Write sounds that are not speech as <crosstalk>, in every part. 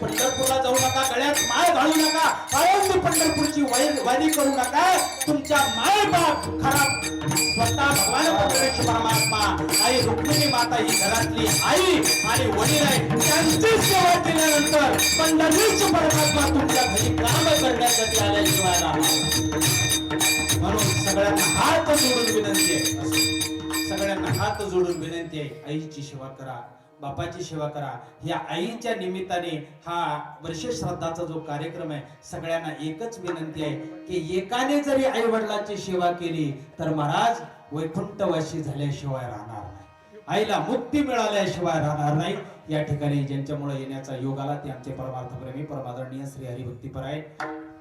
पंढरपूरला जाऊ नका गळ्यात माळ घालू नका. आळंदी पंढरपूरची वाईट वारी करू नका. तुमच्या माय बाप खराब स्वतः भगवान परमेश्वर परमात्मा. आई रुक्मिणी माता ही घरातली आई आणि वडील आहे. त्यांची सेवा केल्यानंतर पंढरीच परमात्मा तुमच्या घरी काम करण्यासाठी आल्याशिवाय राहणार म्हणून सगळ्यांना हात जोडून विनंती आहे. सगळ्यांना हात जोडून विनंती आहे. आईची सेवा करा. बापाची सेवा करा. या आईच्या निमित्ताने हा वर्ष श्राद्धाचा जो कार्यक्रम आहे सगळ्यांना एकच विनंती आहे की एकाने जरी आई वडिलांची सेवा केली तर महाराज वैकुंठवासी झाल्याशिवाय राहणार नाही. आईला मुक्ती मिळाल्याशिवाय राहणार नाही. या ठिकाणी ज्यांच्यामुळे येण्याचा योग आला ते आमचे परमार्थप्रेमी परमादरणीय श्री हरिभक्तीपर आहे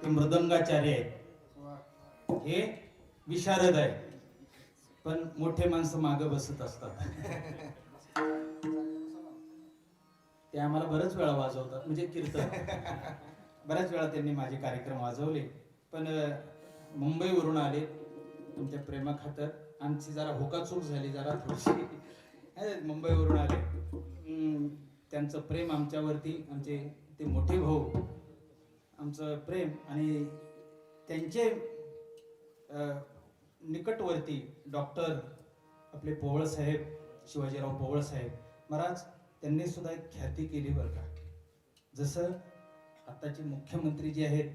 ते मृदंगाचार्य आहेत. हे विशारद आहे पण मोठे माणसं मागे बसत असतात. ते आम्हाला बरंच वेळा वाजवतात म्हणजे कीर्तन. <laughs> बऱ्याच वेळा त्यांनी माझे कार्यक्रम वाजवले. पण मुंबईवरून आले तुमच्या प्रेमाखातर. आमची जरा होकाचूक झाली जरा थोडीशी. <laughs> मुंबईवरून आले. त्यांचं प्रेम आमच्यावरती आमचे ते मोठे भाऊ आमचं प्रेम आणि त्यांचे निकटवर्ती डॉक्टर आपले पोवळ साहेब शिवाजीराव पोवळ साहेब. महाराज त्यांनी सुद्धा एक ख्याती केली बरं का. जसं आताचे मुख्यमंत्री जे आहेत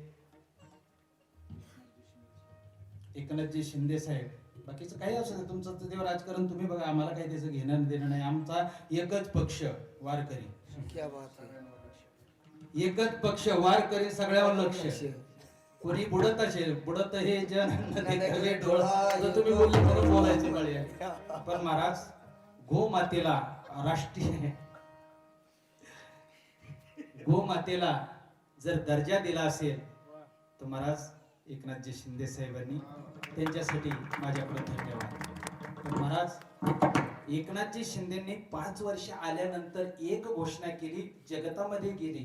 एकनाथजी शिंदे साहेब बाकीचं काही असू दे तुमचं तेव्हा राजकारण तुम्ही बघा आम्हाला काही त्याचं घेणं देणं नाही. आमचा एकच पक्ष वारकरी. क्या बात एकच पक्ष वारकरी सगळ्यावर लक्ष कोणी बुडत असेल बुडत हे तुम्ही बोलले बोलायचं. पण महाराज गोमातेला राष्ट्रीय गोमातेला जर दर्जा दिला असेल तर महाराज एकनाथजी शिंदे साहेबांनी त्यांच्यासाठी माझ्याकडे धन्यवाद. पण महाराज एकनाथजी शिंदेनी पाच वर्ष आल्यानंतर एक घोषणा केली जगतामध्ये गेली.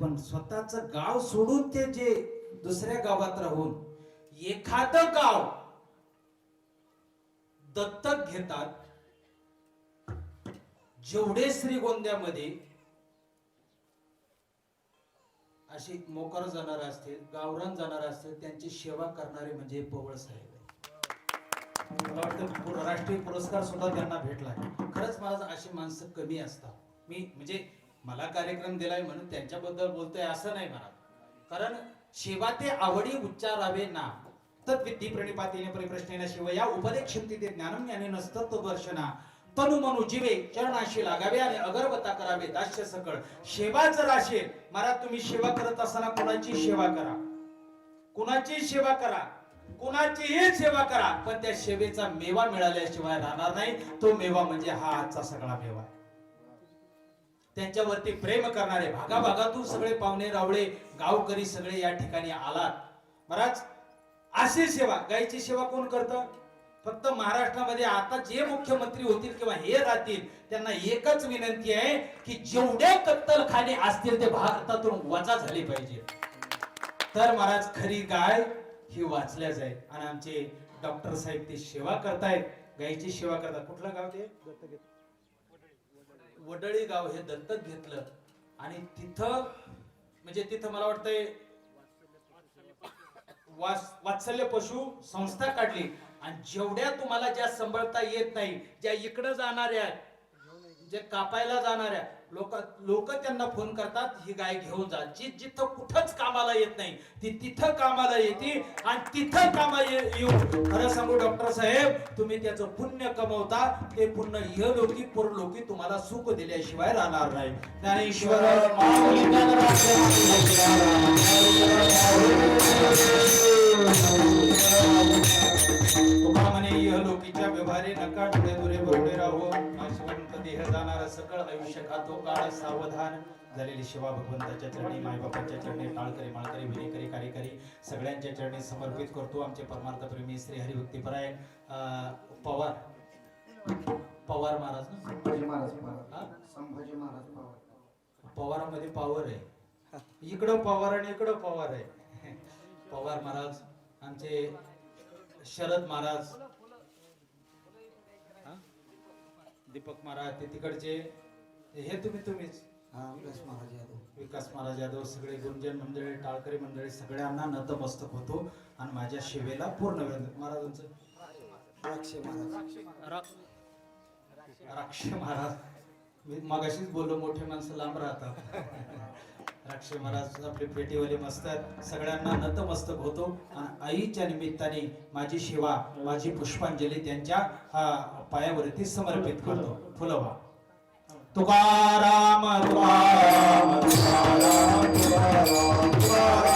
पण स्वतःच गाव सोडून ते जे दुसऱ्या गावात राहून एखाद गाव दत्तक घेतात जेवढे श्रीगोंद्यामध्ये अशी मोकर जाणार असतील गावरान जाणार असतील त्यांची सेवा करणारे म्हणजे पवळ साहेब मला वाटतं राष्ट्रीय पुरस्कार सुद्धा त्यांना भेटला खरंच मला अशी माणसं कमी असतात. मी म्हणजे मला कार्यक्रम दिलाय म्हणून त्यांच्याबद्दल बोलतोय असं नाही मला कारण सेवा ते आवडी उच्चारावे ना. तर विद्धी प्रणिपातीने परिप्रश्नेन शिव या उपदेश क्षमती ते ज्ञानम ज्ञाने तो दर्शना. तनु मनु जीवे चरणाशी लागावे आणि अगरबत्ता करावे दास्य सकळ. सेवा जर असेल महाराज तुम्ही सेवा करत असताना कोणाची सेवा करा? कुणाची सेवा करा? कुणाचीही सेवा करा पण त्या सेवेचा मेवा मिळाल्याशिवाय राहणार नाही. तो मेवा म्हणजे हा आजचा सगळा मेवा आहे. त्यांच्यावरती प्रेम करणारे भागाभागातून सगळे पाहुणे रावळे गावकरी सगळे या ठिकाणी आलात. महाराज अशी सेवा गायची सेवा कोण करतं? फक्त महाराष्ट्रामध्ये आता जे मुख्यमंत्री होतील किंवा हे राहतील त्यांना एकच विनंती आहे की जेवढे कत्तलखाने असतील ते भारतातून वजा झाले पाहिजे. तर महाराज खरी गाय ही वाचल्या जाईल. आणि आमचे डॉक्टर साहेब ते सेवा करतायत. गायची सेवा करतात. कुठलं गाव ते? वडळी. गाव हे दत्तक घेतलं. आणि तिथं म्हणजे तिथं मला वाटतंय वास वात्सल्य पशु संस्था काढली. आणि जेवढ्या तुम्हाला ज्या सांभाळता येत नाही ज्या इकडं जाणाऱ्या जे कापायला जाणाऱ्या लोक लोक त्यांना फोन करतात ही गाय घेऊन जा. जी जिथं कुठंच कामाला येत नाही ती तिथं कामाला येते आणि तिथं कामा येऊ येऊन. खरं सांगू डॉक्टर साहेब तुम्ही त्याचं पुण्य कमवता ते पुण्य इहलोकी परलोकी तुम्हाला सुख दिल्याशिवाय राहणार नाही. ज्ञानेश्वर इहलोकीच्या व्यवहारे नका डोळे दुरे बरोडे राहो. नाशवंत देह जाणार सकळ आयुष्य खातो काळ सावधान. झालेली शिवा भगवंताच्या चरणी मायबापाच्या चरणी टाळकरी माळकरी विनेकरी कार्यकरी सगळ्यांच्या चरणी समर्पित करतो आमचे परमार्थप्रेमी श्री हरिभक्तीपरायण अं, पवार. पवार महाराज ना? संभाजी महाराज पवार? संभाजी महाराज पवार. पवारामध्ये पॉवर आहे. इकडं पवार आणि इकडं पवार आहे. पवार महाराज आमचे शरद महाराज? दीपक महाराज ते तिकडचे. हे तुम्ही तुम्हीच. हा विलास महाराज यादव. विकास महाराज यादव सगळे गुंजन मंडळी टाळकरी मंडळी सगळ्यांना नतमस्तक होतो आणि माझ्या सेवेला पूर्ण वेळ. महाराजांचं. द्राक्षे महाराज. राक्ष महाराज. मी मगाशीच बोललो मोठे माणसं लांब राहतात. राक्षी महाराज आपले पेटीवाले मस्तक सगळ्यांना नतमस्तक होतो. आणि आईच्या निमित्ताने माझी शिवा माझी पुष्पांजली त्यांच्या पायावरती समर्पित करतो. फुलवा. तुकाराम तुकाराम तुकाराम तुकाराम.